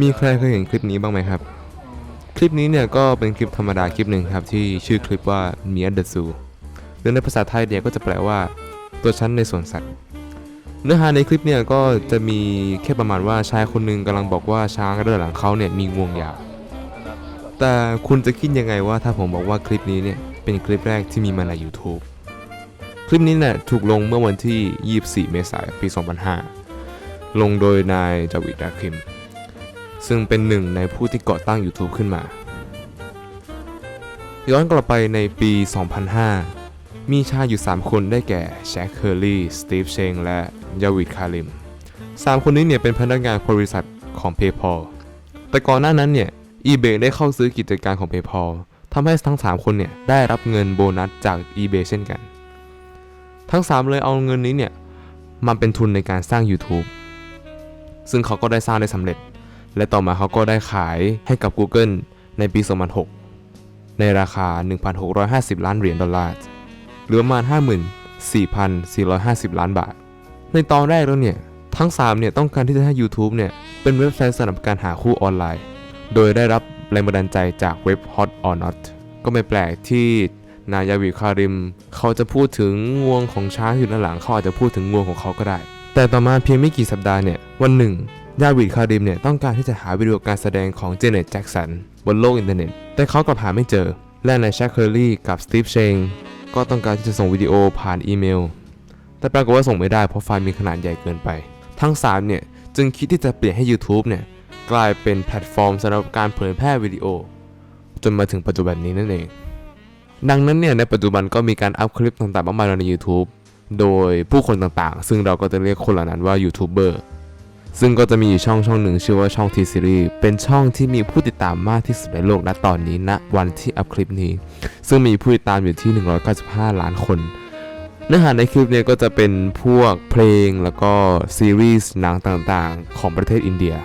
มีใครเคยเห็นคลิปนี้บ้างไหมครับ คลิปนี้เนี่ยก็เป็นคลิปธรรมดาคลิปหนึ่งครับที่ชื่อคลิปว่า m i a the Zoo หรือในภาษาไทยเนี่ยก็จะแปลว่า ตัวฉันในสวนสัตว์ เนื้อหาในคลิปเนี่ยก็จะมีแค่ประมาณว่าชายคนหนึ่งกำลังบอกว่าช้างด้านหลังเขาเนี่ยมีงวงยาวแต่คุณจะคิดยังไงว่าถ้าผมบอกว่าคลิปนี้เนี่ยเป็นคลิปแรกที่มีมาใน YouTube คลิปนี้เนี่ยถูกลงเมื่อวันที่ 24 เมษายนปี 2005 ลงโดยนายจาวิดราคิม ซึ่งเป็นหนึ่งในผู้ที่ก่อตั้ง YouTube ขึ้นมา ย้อนกลับไปในปี 2005 มีชายอยู่ 3 คนได้แก่แจ็คเคอร์รี่ สตีฟเชง และยาวิดคาริม 3 คนนี้เนี่ยเป็นพนักงานบริษัทของ PayPal แต่ก่อนหน้านั้นเนี่ย eBay ได้เข้าซื้อกิจการของ PayPal ทำให้ทั้ง 3 คนเนี่ยได้รับเงินโบนัสจาก eBay เช่นกัน ทั้ง 3 เลยเอาเงินนี้เนี่ยมาเป็นทุนในการสร้าง YouTube ซึ่งเขาก็ได้สร้างได้สำเร็จ และต่อมาเขาก็ได้ขายให้กับ Google ในปี 2006 ในราคา 1,650 ล้านเหรียญดอลลาร์หรือประมาณ 54,450 ล้านบาท ในตอนแรกแล้วเนี่ย ทั้ง 3 เนี่ย ต้องการที่จะให้ YouTube เนี่ย เป็นเว็บไซต์สำหรับการหาคู่ออนไลน์ โดยได้รับแรงบันดาลใจจากเว็บ Hot or Not ก็ไม่แปลกที่นายาวิคาริม เขาจะพูดถึงงวงของช้างอยู่ด้านหลังเขาอาจจะพูดถึงงวงของเขาก็ได้ แต่ต่อมาเพียงไม่กี่สัปดาห์เนี่ย วันหนึ่งยาวิดคาริมเนี่ยต้องการที่จะหาวิดีโอการแสดงของเจเน็ตแจ็กสันบนโลกอินเทอร์เน็ต แต่เขากลับหาไม่เจอ และนายแชคเคอร์รี่กับสตีฟเชงก็ต้องการที่จะส่งวิดีโอผ่านอีเมล แต่ปรากฏว่าส่งไม่ได้เพราะไฟล์มีขนาดใหญ่เกินไป ทั้ง 3 เนี่ย จึงคิดที่จะเปลี่ยนให้ YouTube เนี่ย กลายเป็นแพลตฟอร์มสำหรับการเผยแพร่วิดีโอ จนมาถึงปัจจุบันนี้นั่นเอง ดังนั้นเนี่ยในปัจจุบันก็มีการอัพคลิปต่างๆมากมายลงใน YouTube โดยผู้คนต่างๆ ซึ่งเราก็จะเรียกคนเหล่านั้นว่ายูทูบเบอร์ซึ่งก็จะมีอยู่ช่องช่องหนึ่งชื่อว่าช่อง T Series เป็นช่องที่มีผู้ติดตามมากที่สุดในโลกณตอนนี้ณวันที่อัพคลิปนี้ ซึ่งมีผู้ติดตามอยู่ที่ 195 ล้านคน เนื้อหาในคลิปเนี่ยก็จะเป็นพวกเพลงแล้วก็ซีรีส์หนังต่างๆ ของประเทศอินเดีย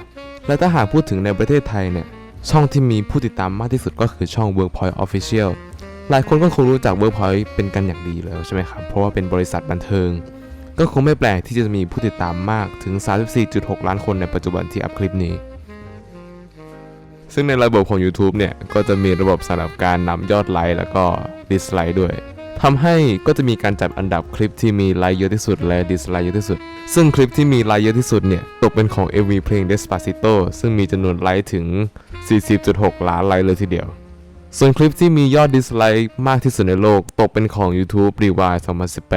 และถ้าหากพูดถึงในประเทศไทยเนี่ยช่องที่มีผู้ติดตามมากที่สุดก็คือช่อง Workpoint Official หลายคนก็คงรู้จัก Workpoint เป็นกันอย่างดีแล้วใช่ไหมครับ เพราะว่าเป็นบริษัทบันเทิง ก็คงไม่แปลกที่จะมีผู้ติดตามมากถึง 34.6 ล้านคนในปัจจุบันที่อัพคลิปนี้ ซึ่งในระบบของ YouTube เนี่ย ก็จะมีระบบสำหรับการนำยอดไลค์แล้วก็ดิสไลค์ด้วยทำให้ก็จะมีการจัดอันดับคลิปที่มีไลค์เยอะที่สุดและดิสไลค์เยอะที่สุด ซึ่งคลิปที่มีไลค์เยอะที่สุดเนี่ยตกเป็นของ MV เพลง Despacito ซึ่งมีจำนวนไลค์ถึง 40.6 ล้านไลค์เลยทีเดียว ส่วนคลิปที่มียอดดิสไลค์มากที่สุดในโลก ตกเป็นของ YouTube Rewind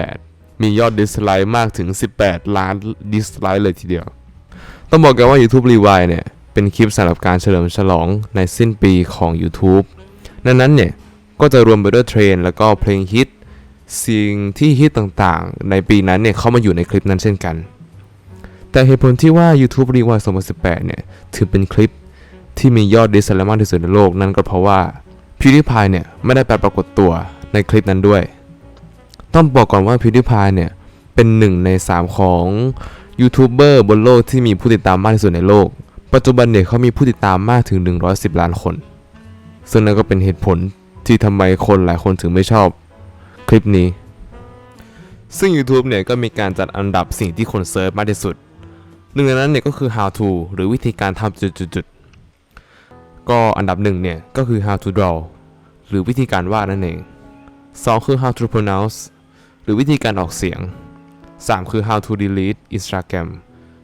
2018 มียอดดิสไลค์มากถึง 18 ล้านดิสไลค์เลยทีเดียว ต้องบอกกันว่า YouTube Rewind เนี่ย เป็นคลิปสำหรับการเฉลิมฉลองในสิ้นปีของ YouTube ดังนั้นเนี่ย ก็จะรวมไปด้วยเทรนแล้วก็เพลงฮิตสิ่งที่ฮิตต่างๆ ในปีนั้นเนี่ยเข้ามาอยู่ในคลิปนั้นเช่นกัน แต่เหตุผลที่ว่า YouTube Rewind 2018 เนี่ย ถือเป็นคลิปที่มียอดดิสไลค์มากที่สุดในโลกนั่นก็เพราะว่า PewDiePie เนี่ยไม่ได้ไปปรากฏตัวในคลิปนั้นด้วย ต้องบอกก่อนว่า PewDiePie เนี่ยเป็นหนึ่งใน 3 ของยูทูบเบอร์บนโลกที่มีผู้ติดตามมากที่สุดในโลก ปัจจุบันเนี่ยเขามีผู้ติดตามมากถึง 110 ล้านคน ซึ่งนั่นก็เป็นเหตุผลที่ทำไมคนหลายคนถึงไม่ชอบคลิปนี้ ซึ่ง YouTube เนี่ยก็มีการจัดอันดับสิ่งที่คนเซิร์ชมากที่สุด หนึ่งในนั้นเนี่ยก็คือ how to หรือวิธีการทำจุดๆ ก็อันดับหนึ่งเนี่ย ก็คือ how to draw หรือวิธีการวาดนั่นเอง 2 คือ how to pronounce หรือวิธีการออกเสียง 3 คือ how to delete Instagram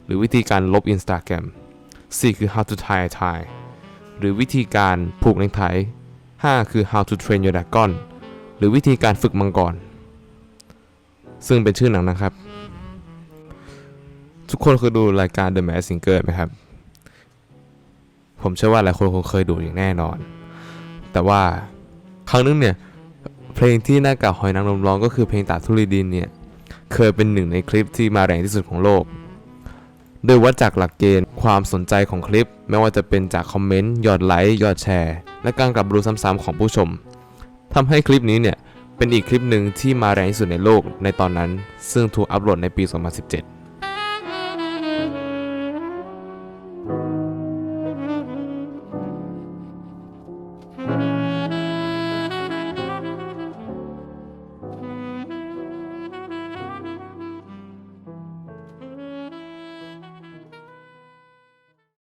หรือวิธีการลบ Instagram 4 คือ how to tie a tie หรือวิธีการผูกเนคไท 5 คือ how to train your dragon หรือวิธีการฝึกมังกร ซึ่งเป็นชื่อหนังนะครับ ทุกคนเคยดูรายการ The Masked Singer ไหมครับ ผมเชื่อว่าหลายคนคงเคยดูอย่างแน่นอน แต่ว่าครั้งนึงเนี่ย เพลงที่หน้ากากหอยนางรมร้องก็คือเพลงตาทุลีดินเนี่ยเคยเป็นหนึ่งในคลิปที่มาแรงที่สุดของโลก โดยวัดจากหลักเกณฑ์ความสนใจของคลิป ไม่ว่าจะเป็นจากคอมเมนต์ยอดไลค์ยอดแชร์ และการกลับดูซ้ำๆของผู้ชมทำให้คลิปนี้เนี่ยเป็นอีกคลิปหนึ่งที่มาแรงที่สุดในโลกในตอนนั้น ซึ่งถูกอัปโหลดในปี 2017